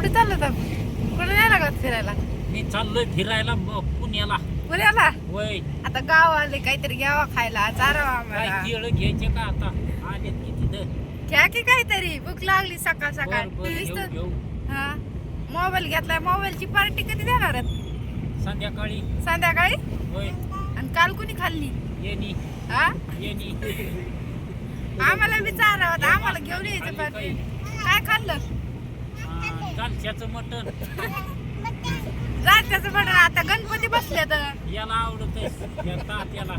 कुठे चाललो तर कुठे नाही लागत फिरायला? मी चाललोय फिरायला ब- पुण्याला. पुण्याला? वय आता गाव आले काहीतरी घ्यावा खायला चारावा काय आम्हाला केळ घ्यायचे का आता? किती दर घ्या की काहीतरी भूक लागली सकाळ सकाळ. बर बर घेऊ नुसतं- घेऊ हा. मोबाईल घेतलाय मोबाईलची पार्टी कधी देणार आहेत? संध्याकाळी. संध्याकाळी? वय आणि काल कुणी खाल्ली? येणी हा? येणी आम्हाला विचारावं आम्हाला घेऊन यायचं पार्टी काय खाल्लं? कालच्याचं मटण. जा त्याचं पण आता गणपती बसले तर. याला आवडत तात्याला.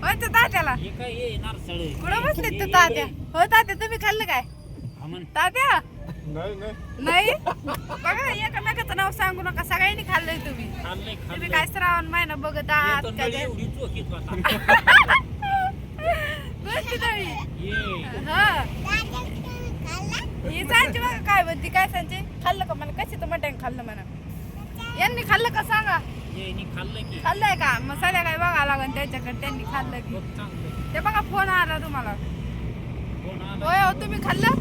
म्हणतो तात्याला. हे काय ये नारसळ? कुठं बसले तर तात्या? हो. तात्या तुम्ही खाल्लं काय? हमन तात्या? नाही नाही. नाही? बघा एकामेकाचं नाव सांगू नका. सगळ्यांनी खाल्लंय तुम्ही. खाल्लंय तुम्ही काय श्रावण महिना बघत आहात येतो काय? नळी एवढी चोखीत होता गोष्टी तळी ये. हा. ही सांगते बघा काय म्हणते काय सांगते? खाल्लं का मला? कशी तर मटण खाल्लं म्हणा यांनी खाल्लं का सांगा? येणी खाल्लं की. खाल्लंय का? मग संध्याकाळी बघा लागन त्याच्याकडे त्यांनी खाल्लं की. ते बघा फोन आला तुम्हाला. होय हो तुम्ही खाल्लं?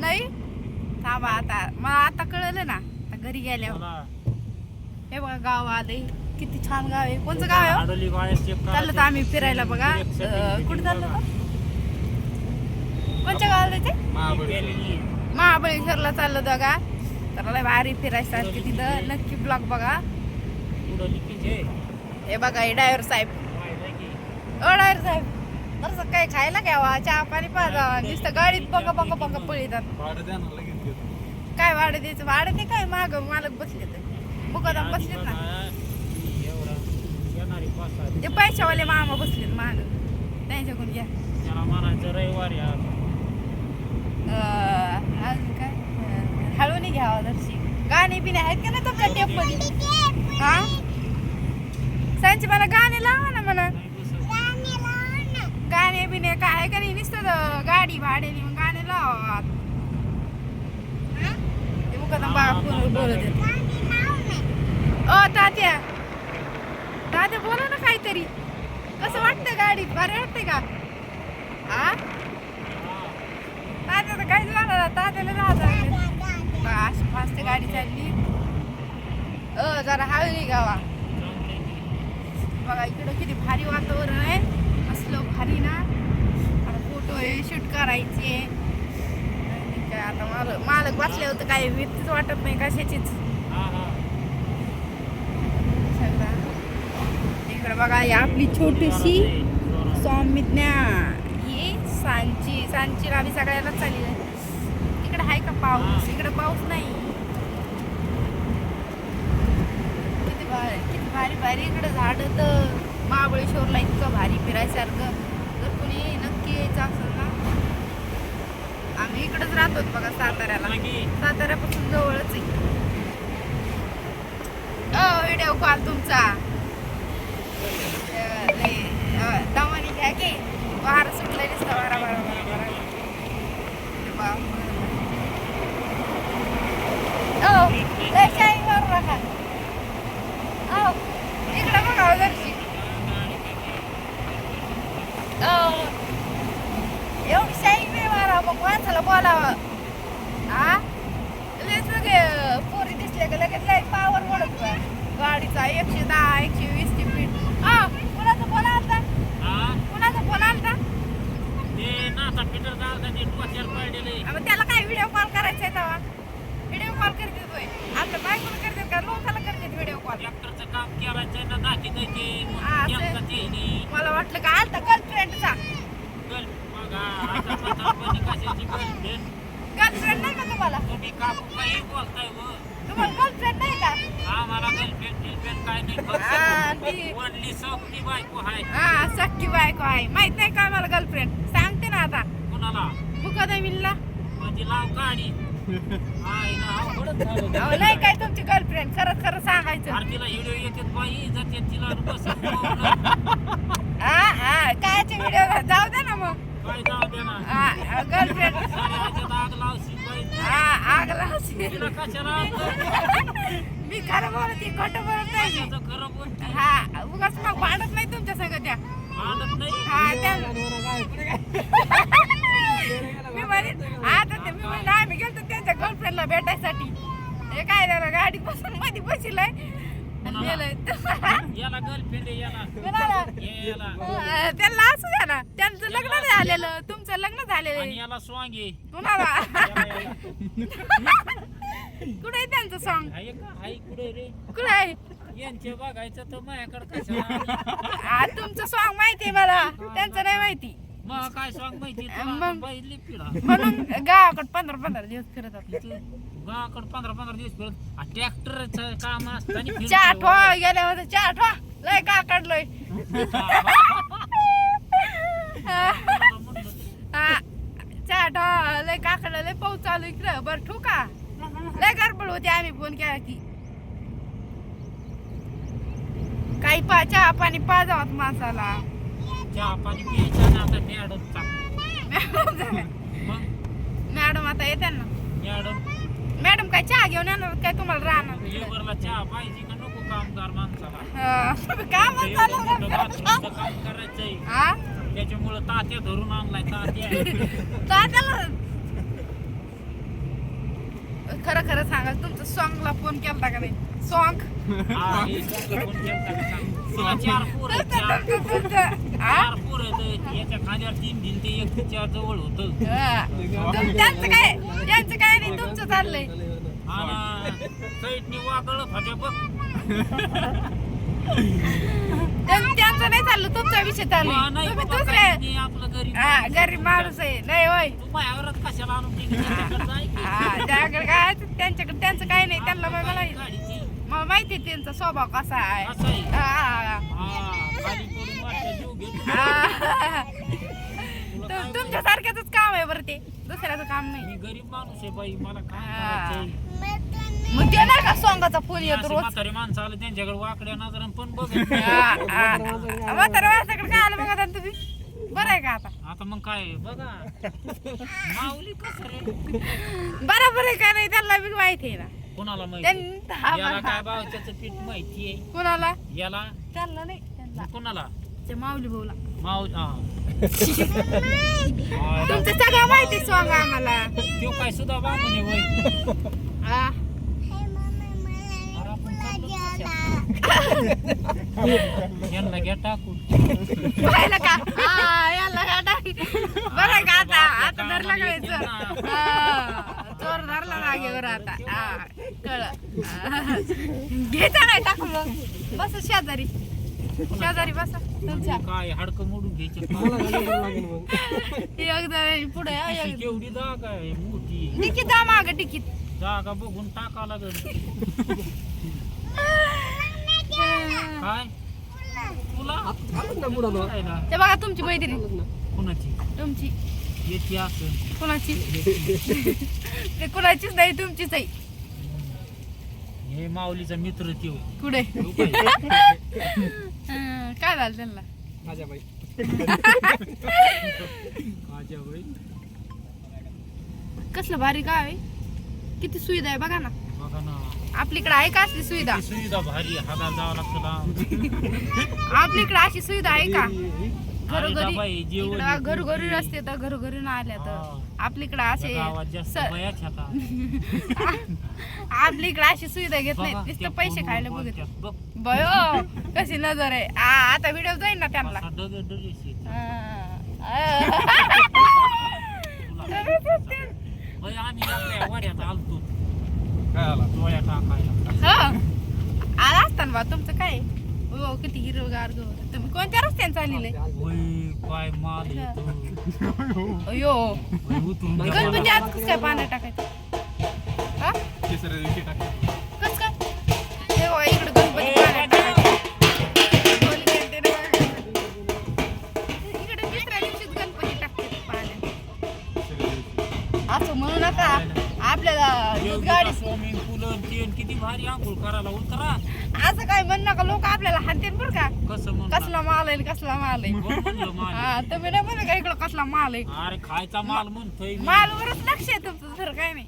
नाही? थांबा आता. मला आता कळलं ना. आता घरी गेल्यावर. हे बघा गाव आले किती छान गाव आहे. कोणचं गाव आहे हो? चाललो तर आम्ही फिरायला बघा. कुठं चाललो कोणच्या गावाला जायचे महाबळेश्वर. महाबळेश्वरला चाललो बघा. तर लय भारी फिरायचं की तिथं. नक्की ब्लॉग बघा. हे बघा हे ड्रायव्हर साहेब. ओ ड्रायव्हर साहेब. तसं काय खायला घ्यावा. चहा पाणी पाजा. नुसतं गाडीत बघा बघा बघा पळीतात. काय भाडं द्यायचं? भाडं ते काय माग? मालक बसले तर. मुकादम बसलेत ना. ते पैशावाले मामा बसलेत माग. त्यांच्याकडून घ्या. रविवारी अजून काय? अं, हळूनी घ्यावा दर्शी गाणे बिणे आहेत का ना तुमच्या टेपमध्ये? हा? सांची मला गाणे लावा ना म्हणा. गाणे बिणे काय का नाही? नुसतं गाडी भाड्याने मग गाणे लावा. मुकादम फोनवर बोलत. ओ तात्या. तात्या बोला ना काहीतरी. कसं वाटतं गाडीत? भारी वाटते का आ तात्या तर काहीच अशी फास्ट गाडी चालली. अ जरा हळू गावा. बघा इकडं किती भारी वातावरण आहे. असलं भारी ना. आता फोटो शूट करायचे. काय आता मालक मालक बसले होते काय भीतीच वाटत नाही कशाचीच. इकडं बघा ही आपली छोटीशी स्वामिज्ञा ही सांची सांची रावी सगळ्याला चालली आहे. का पाऊस? इकडे पाऊस नाही. किती भारी किती भारी भारी इकडे झाड तर. महाबळेश्वरला इतकं भारी फिरायसारखं. जर कोणी नक्की यायचं असेल ना? आम्ही इकडेच राहतो बघा साताऱ्याला. साताऱ्यापासून जवळच आहे. व्हिडिओ कॉल तुमचा. दमानी घ्या की. वार दिसतं वारा वारा वारा वारा बाप. ओ, लय शाई मारू नका. ओ, इकडं बघा हो जराशी. ओ, एवढी शाई नाही मारा मग माणसाला बोलावं हा लगेच लगे पोरी दिसले का लगेच लय पावर वाढत बा. गाडीचा एकशे दहा एकशे वीस ची स्पीड हा कुणाचा फोन आलता हा कुणाचा फोन आलता ते नाथा पीटर दादा ते डोक्यावर पडलेले अबे त्याला काय व्हिडिओ कॉल करायचा आहे तेव्हा व्हिडिओ कॉल करते तोय आपल्या बायकोला करते का लोकांना करते व्हिडिओ कॉल ट्रॅक्टरचं काम करायचं ना दाखी द्यायचे हा, मग असं. त्यांचं ते नी. मला वाटलं का आलता गर्लफ्रेंडचा गल- बघा, आता म्हातारपणी कशाची girlfriend? गर्लफ्रेंड नाही का तुम्ही काकू काही बोलताय व तुम्हाला गर्लफ्रेंड नाही का? आम्हाला गर्लफ्रेंड गिलफ्रेंड काय नाही. हा, फक्त ती- वडली सौकटी बायको आहे. हा सक्की बायको आहे. माहीत नाही का मला गर्लफ्रेंड सांगते ना आता. कुणाला? लाव गाडी. हाय ना, अवघडच झालं. अहो नाही काय तुमची गर्लफ्रेंड खरं खरं सांगायचं. अरे तिला व्हिडिओ येतात बाई जाते तिला बसून हा हा कायचे व्हिडिओ जाऊ दे ना मग. काय जाऊ दे ना. हा गर्लफ्रेंड साऱ्या ह्याच्यात हा? मी खरं बोलते खोटं बोलत नाही हा उगाच मग भांडत नाही तुमच्या संग त्या. हा मी म्हणे आता ते मी म्हणलं आम्ही गेलतो त्यांच्या गर्लफ्रेंड त्यांना भेटायसाठी. हे काय त्याला गाडीत बसून मध्ये बसिलाय. गेलंय याला गर्लफ्रेंड आहे याला. कोणाला? ये याला. अं, त्यांना असू द्या ना. त्यांचं लग्न नाही झालेलं झालेलं आणि आहे. याला स्वांग आहे. कुणाला. कुठे आहे त्यांचं सॉंग हाय का? हाय कुठे रे? कुठे यांचे बघायचं तर माझ्याकडे कशाला आ, तुमचं सॉंग माहिती आहे मला. त्यांचं नाही माहिती. मग काय स्वांग माहिती तुला? मग. पहिली पिढा म्हणून गावाकडे पंधरा पंधरा दिवस फिरत होते. गावाकडे पंधरा पंधरा दिवस फिरत ट्रॅक्टरचं काम असताना चहा फिरतो. ठो गेल्या होत्या चहा ठो लय का काढलोय ठो लय का काढलं लय पाऊस चालू इकडं. बरं ठू का? लय गडबड होती आम्ही फोन केला की. काही पा चहा पाणी पाजावत माणसाला. चहा पाणी प्यायचा ना आता मॅडमचा मग? मॅडम आता येते ना. मॅडम? मॅडम काय चहा घेऊन येणार काय तुम्हाला राहणार? लेबरला चहा पाहिजे का नको कामगार माणसाला? हा, काम करायचंय? हा? त्याच्यामुळं तात्या धरून आणलाय तात्या. दादाला खरं खरं सांगा तुमचं सॉंगला फोन केलता का नाही? सॉंग हा, हे सगळं कोण केलं का सांग. तुला चार पोरं आहेत, चार चार पोरं आहेत. याच्या खांद्यावर तीन भिंती एक तिच्या जवळ होत. त्यांचं काय? त्यांचं काय नाही तुमचं चाललंय. आणि साईडनी वागळ फाट्या बघ. त्यांचं नाही चाललं तुमचा विषय चालू नाही तुम्ही बाबा, दुसरे काही नाही, आपलं गरीब हा गरीब माणूस आहे नाही होय तू कशाला आणून? त्याच्याकडे. हा त्याकडे काय त्यांच्याकडे त्यांचं काय नाही त्यांना मला गाडीची. मला माहिती आहे त्यांचा स्वभाव कसा आहे असं आहे. हा, हा, हा, खाली पडून वाटतं जीव घेतो. हा. तुला तुम- काय तुमच्यासारख्याच आहे ते दुसऱ्याचं काम नाही. मी गरीब माणूस आहे बाई मला काय हा. करायचंय? मग ते नाही का सोंगाचा फोन मी येतो अशी रोज? म्हातारी माणसं आलं त्यांच्याकडे वाकड्या नजरानं पण बघ. म्हातारं माणसाकडे काय आलं बघा आता तुम्ही? बरं आहे का आता? आता मग काय बघा. माऊली कसं रे? बरोबर आहे का नाही? त्यांना बी माहिती आहे ना. कोणाला माहिती त्यांनी हा याला. काय भावच्याचं पीठ कोणाला? याला? त्यांना नाही त्यांना. कोणाला? ते माऊली भाऊला. माऊ हा. तुमचं सगळं माहिती सोंग आम्हाला. तो काय सुद्धा बाबूने वय. हा. अरे आपण चाललो कशात? यांना घ्या टाकून. पाहिलं का? हा, याला का टाकी. बरं आहे का आता? आता धरला का चोर हा, चोर धरला जागेवर आता. हा नाही टाकू मग. बस शेजारी. शेजारी बसा. तुमच्या काय हाडकं मोडून घ्यायचे एकदा पुढे केवढी जागा आहे मोठी. माग जागा बघून टाका लागल. काय? तुला? काय ना? ते बघा तुमची मैत्रीण. कुणाची? तुमची. येते असं कुणाची? ते कुणाचीच नाही तुमचीच आहे. हे माऊलीचा मित्र त्यो. कुठे? तो काय? हं, काय झालं त्यांना? माझ्या बाई. माझ्या बाई. कसलं भारी गाव आहे. किती सुविधा आहे बघा ना. बघा ना. आपलीकडे आहे का असली सुविधा? ती सुविधा भारी आहे. हातात जावं लागतं लांब. आपलीकडे अशी सुविधा आहे का? घरोघरी इकडं. असते तर घरोघरी ना आल्या तर. हा. आपलीकडे असे आपलीकडे अशी सुविधा घेत नाही नुसतं त्या पैसे खायला बघत बयो कशी नजर आहे. आ, आता व्हिडिओ जाईल ना त्यांना. आला? हो. आला असताना बा तुमचं काय? हो किती हिरवगार गवत तुम्ही कोणत्या रस्त्याने चाललेले? होय काय माल अयो. गणपती. आज कसं काय पाण्यात टाकायचं? हा? तिसऱ्या दिवशी टाकलं कस काय? हे बघा, इकडे गणपती पाण्यात टाकायचे. बोल घेते ना बघा. इकडे तिसऱ्या दिवशीच गणपती टाकते पाण्यात. असं म्हणू नका. आपल्याला गाडी स्विमिंग पूल किती भारी आंघोळ करायला असं काय म्हणू नका लोक आपल्याला हाणतील बरं का. कसं म्हणलं कसला माल आहे कसला माल आहे. कोण म्हणलं माल हा तुम्ही नाही म्हणा का इकडं कसला माल आहे? अरे खायचा माल म्हणतोय मी. मालवरच लक्ष आहे तुमचं दुसरं काय नाही.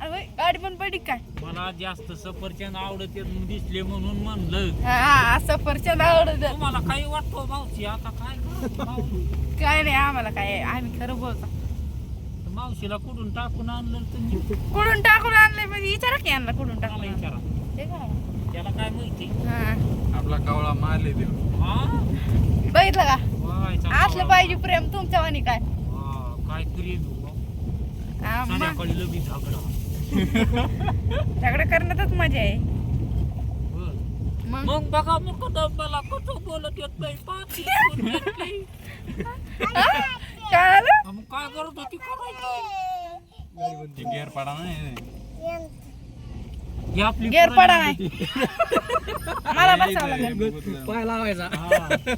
अरे होय, गाडी पण पडी काय मला जास्त सफरचंद आवडते दिसले म्हणून म्हणलं. हा सफरचंद आवडत तुम्हाला काही वाटतो मावशी? आता काय करू? माऊ- काय नाही आम्हाला काय आहे, आम्ही खरं बोलतो. मावशीला कुठून टाकून आणलं तुम्ही? कुठून टाकून आणलं विचारा की यांना कुठून त्याला टाकलं विचारा ते काय? त्याला काय माहिती? हा. आपला कावळा मारले देव हा? बघितलं का? असलं कावळा. पाहिजे प्रेम तुमच्या वाणी काय? हा, काय करीन हा, मग? संध्याकाळी लगेच झगडा. करण्यातच मजा आहे. बरं. मग? मग बघा मग कदंबाला कसं बोलत येत नाही आलं मग काय करत होती करायचं ते गेअर पाडा नाही ही आपली गेअर पुराणी पडा नाही. मला बसावं लागेल. पाय लावायचा. हा.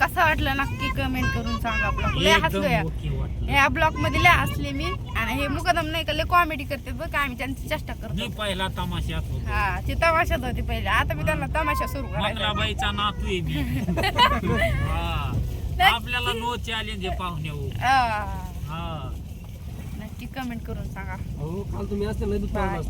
कसं वाटलं नक्की कमेंट करून सांगा ब्लॉग लय हसलो या एकदम ओके वाटलं. या ब्लॉगमध्ये लय हसले मी. आणि हे मुकदम नाही का लय कॉमेडी करते बघ आम्ही त्यांची चेष्टा मी करतो पहिला तमाशात होतो हा ते तमाशात होते पहिले. आता मी त्यांना तमाशा सुरू करायचा मंगलाबाईचा नातू आहे मी. हा. आपल्याला नो चॅलेंज आहे पाहुण्यावर. हा. नक्की कमेंट करून सांगा हो काल तुम्ही असते Bye.